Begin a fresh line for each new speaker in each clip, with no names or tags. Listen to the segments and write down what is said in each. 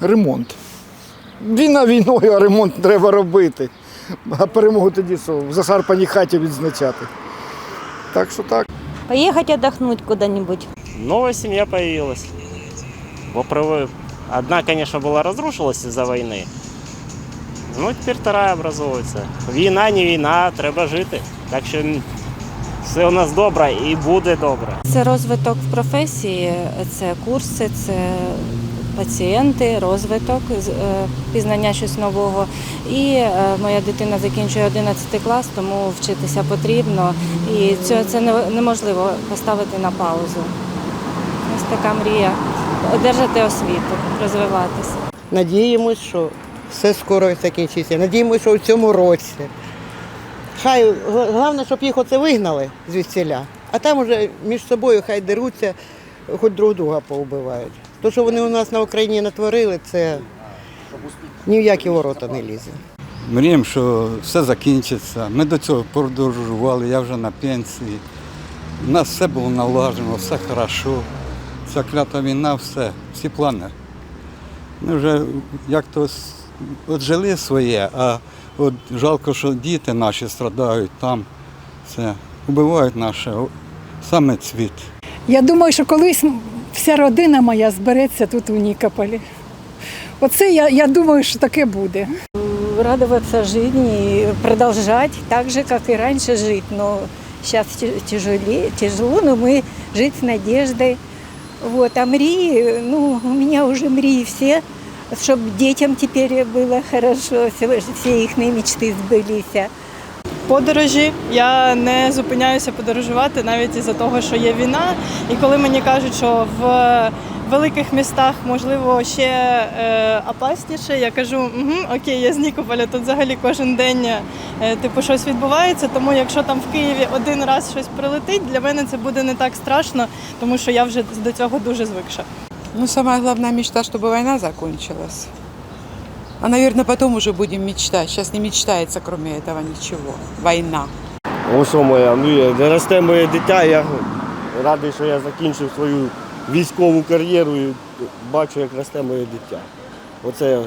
ремонт. Війна війною, а ремонт треба робити. А перемогу тоді що, в засарпаній хаті відзначати. Так що так.
Поехать отдохнуть куда-нибудь.
Новая семья появилась. Во прив- Одна, конечно, была разрушилась из-за войны. Ну, теперь вторая образовывается. Війна, не війна, треба жити. Так що м, все у нас добре і буде добре.
Це розвиток в професії, це курси, це пацієнти, розвиток, е, пізнання щось нового. І е, моя дитина закінчує 11 клас, тому вчитися потрібно. І це, неможливо поставити на паузу. Ось така мрія одержати освіту, розвиватися.
Надіємось, що все скоро закінчиться. Надіємося, що в цьому році. Хай головне, щоб їх оце вигнали звідсіля, а там уже між собою хай деруться, хоч друг друга поубивають. То, що вони у нас на Україні натворили, це ні в які ворота не лізе.
Мріємо, що все закінчиться. Ми до цього подорожували, я вже на пенсії. У нас все було налажено, все хорошо. Ця клята війна, все, всі плани. Ми вже як то от жили своє, а от жалко, що діти наші страдають там. Це вбивають наше саме цвіт.
Я думаю, що колись вся родина моя збереться тут у Нікополі. Оце я, я думаю, що таке буде.
радоваться жизни и продолжать так же, как и раньше жить. Но сейчас тяжелее, тяжело, но мы жить с надеждой. Вот. А мрии, ну, у меня уже мрии все, чтобы детям теперь было хорошо, все, все их мечты сбылись.
подорожі. Я не зупиняюся подорожувати навіть із-за того, що є війна. І коли мені кажуть, що в великих містах можливо ще е, опасніше, я кажу, угу, окей, я з Нікополя, тут взагалі кожен день е, типу щось відбувається. Тому якщо там в Києві один раз щось прилетить, для мене це буде не так страшно, тому що я вже до цього дуже звикша.
Ну, самая главная мечта, чтобы война закончилась. А, наверное, потом уже будем мечтать. Сейчас не мечтается, кроме этого, ничего. Война.
Ось моя мрія. Росте моє дитя, я радий, що я закінчив свою військову кар'єру і бачу, як росте моє дитя. Оце я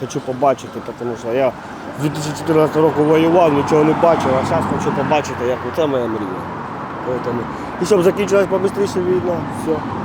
хочу побачити, тому що я з 2014 року воював, нічого не бачив, а зараз хочу побачити, як оце моя мрія. Тому- І щоб закінчилась побистріше війна, все.